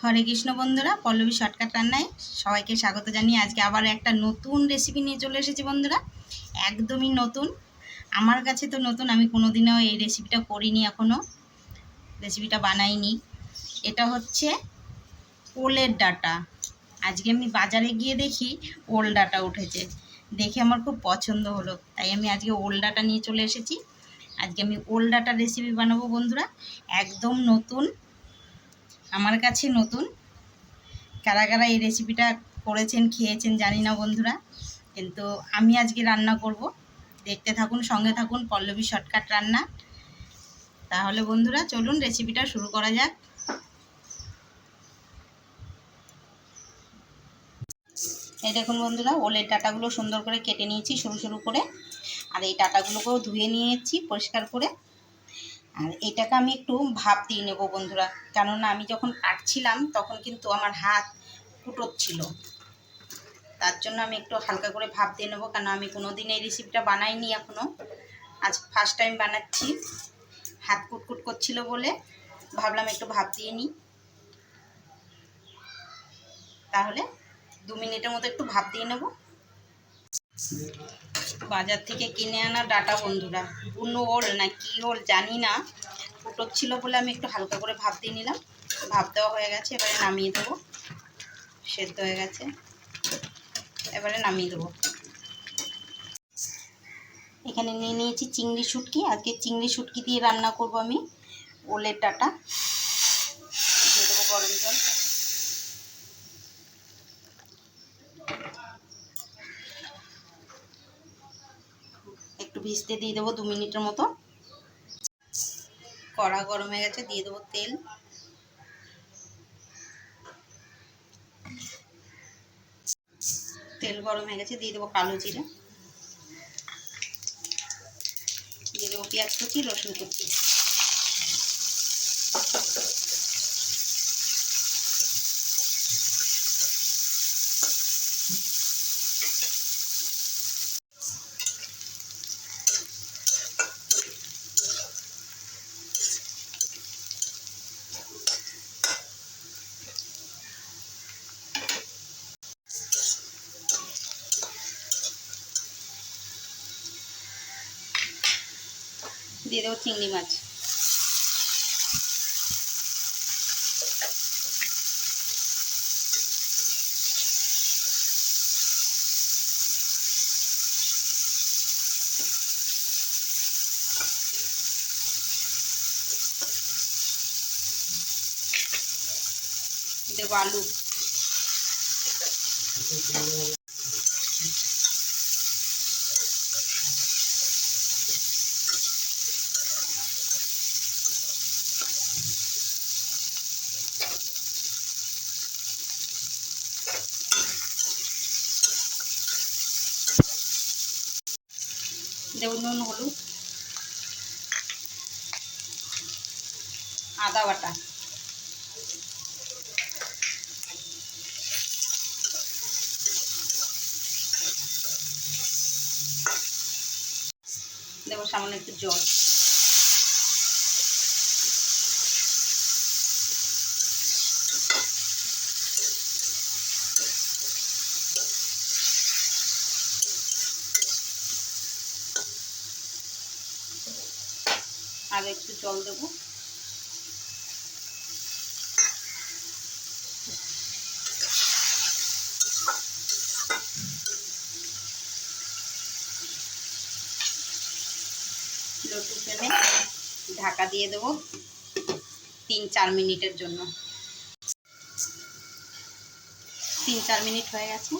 হরে কৃষ্ণ বন্ধুরা, পল্লবী শর্টকাট রান্নায় সবাইকে স্বাগত জানিয়ে আজকে আবার একটা নতুন রেসিপি নিয়ে চলে এসেছি বন্ধুরা, একদমই নতুন। আমার কাছে তো নতুন, আমি কোনোদিনও এই রেসিপিটা করিনি এখনও রেসিপিটা বানাইনি। এটা হচ্ছে ওলের ডাটা। আজকে আমি বাজারে গিয়ে দেখি ওল ডাটা উঠেছে। দেখে আমার খুব পছন্দ হলো, তাই আমি আজকে ওল ডাটা নিয়ে চলে এসেছি। আজকে আমি ওল ডাটা রেসিপি বানাবো বন্ধুরা, একদম নতুন। আমার কাছে নতুন। কারা কারা এই রেসিপিটা করেছেন, খেয়েছেন জানি না বন্ধুরা। কিন্তু আমি আজকে রান্না করব। দেখতে থাকুন, সঙ্গে থাকুন পল্লবী শর্টকাট রান্না। তাহলে বন্ধুরা, চলুন রেসিপিটা শুরু করা যাক। এই দেখুন বন্ধুরা, ওলের ডাটাগুলো সুন্দর করে কেটে নিয়েছি, সরু সরু করে। আর এই ডাটাগুলোকেও ধুয়ে নিয়েছি পরিষ্কার করে। আর এটাকে আমি একটু ভাপ দিয়ে নেব বন্ধুরা। কেননা আমি যখন কাটছিলাম তখন কিন্তু আমার হাত কুটোচ্ছিল তার জন্য আমি একটু হালকা করে ভাপ দিয়ে নেব, কেন আমি কোনো দিন এই রেসিপিটা বানাইনি এখনও আজ ফার্স্ট টাইম বানাচ্ছি। হাত কুটকুট করছিল বলে ভাবলাম একটু ভাপ দিয়ে নিই। তাহলে দু মিনিটের মতো একটু ভাপ দিয়ে নেব। বাজার থেকে কিনে আনা ডাটা বন্ধুরা। বুনো ওল না কি ওল জানি না। ফুটো ছিল বলে আমি একটু হালকা করে ভাপ দিয়ে নিলাম। ভাপ দেওয়া হয়ে গেছে, এবারে নামিয়ে দেবো। সেদ্ধ হয়ে গেছে। এবারে নামিয়ে দেবো। এখানে নিয়ে নিয়েছি চিংড়ি শুটকি। আজকে চিংড়ি শুটকি দিয়ে রান্না করব আমি। ওলের ডাটা দিয়ে দেবো গরম জল একটু ভিজতে দিয়ে দেবো দু মিনিটের মতো। কড়া গরম হয়ে গেছে, দিয়ে দেবো তেল। তেল গরম হয়ে গেছে, দিয়ে দেবো কালো জিরে। দিয়ে দেবো পেঁয়াজ কুচি, রসুন কুচি। দিয়ে দেবো চিংড়ি মাছ। দেবো আলু। দেবো নুন হলুদ আদা বাটা। দেবো সামান্য একটু জল। আর একটু জল দেবো। লটু ফেলে ঢাকা দিয়ে দেবো তিন চার মিনিটের জন্য। তিন চার মিনিট হয়ে গেছে।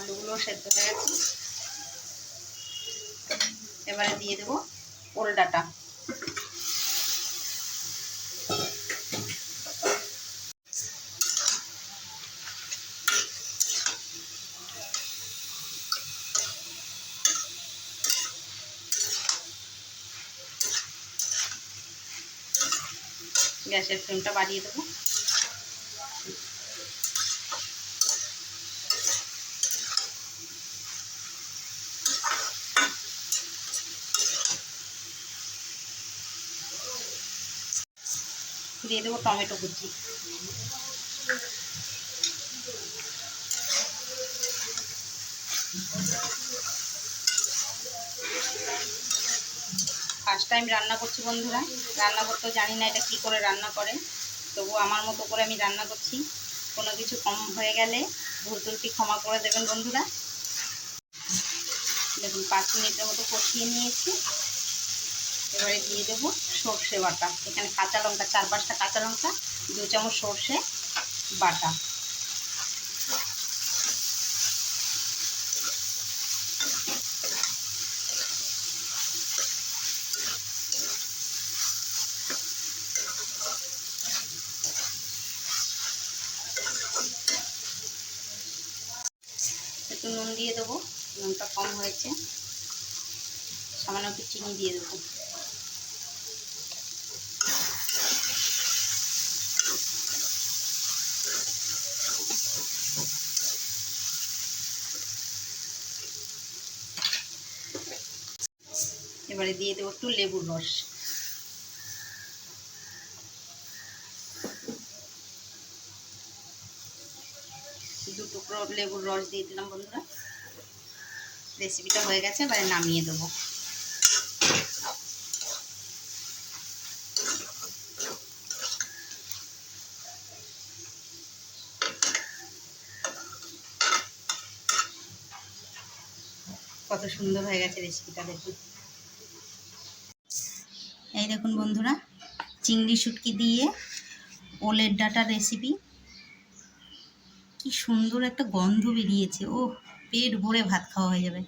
আলুগুলো সেদ্ধ হয়ে গেছে। এবারে দিয়ে দেবো ওল ডাটা গ্যাসের ফ্লেমটা বাড়িয়ে দেবো। দিয়ে দেবো টমেটো কুচি। ফার্স্ট টাইম রান্না করছি বন্ধুরা। রান্না করতে জানি না এটা কী করে রান্না করে। তবু আমার মতো করে আমি রান্না করছি। কোনো কিছু কম হয়ে গেলে ভুল ত্রুটি ক্ষমা করে দেবেন বন্ধুরা। দেখুন, পাঁচ মিনিটের মতো কষিয়ে নিয়েছি। এবারে দিয়ে দেবো সর্ষে বাটা। এখানে কাঁচা লঙ্কা, চার পাঁচটা কাঁচা লঙ্কা, দু চামচ সর্ষে বাটা। একটু নুন দিয়ে দেবো, নুনটা কম হয়েছে। সামান্য একটু চিনি দিয়ে দেবো। এবারে দিয়ে দেবো একটু লেবুর রস। দু টুকরো লেবুর রস দিয়ে দিলাম বন্ধুরা। রেসিপিটা হয়ে গেছে, এবারে নামিয়ে দেবো। কত সুন্দর হয়ে গেছে রেসিপিটা দেখুন। এই দেখুন বন্ধুরা, চিংড়ি শুটকি দিয়ে ওলের ডাটার রেসিপি কি সুন্দর একটা গন্ধ বেরিয়েছে ও পেট ভরে ভাত খাওয়া হয়ে যাবে।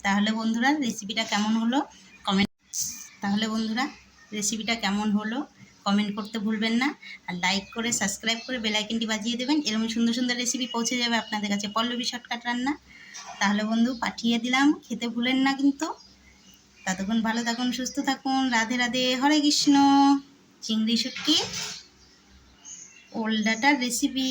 তাহলে বন্ধুরা রেসিপিটা কেমন হলো? কমেন্ট তাহলে বন্ধুরা রেসিপিটা কেমন হলো? কমেন্ট করতে ভুলবেন না। আর লাইক করে সাবস্ক্রাইব করে বেলাইকনটি বাজিয়ে দেবেন। এরকম সুন্দর সুন্দর রেসিপি পৌঁছে যাবে আপনাদের কাছে। পল্লবী শর্টকাট রান্না। তাহলে বন্ধু, পাঠিয়ে দিলাম। খেতে ভুলেন না কিন্তু। ততক্ষণ ভালো থাকুন সুস্থ থাকুন। রাধে রাধে হরে কৃষ্ণ। চিংড়ি শুটকি ওল্ডাটার রেসিপি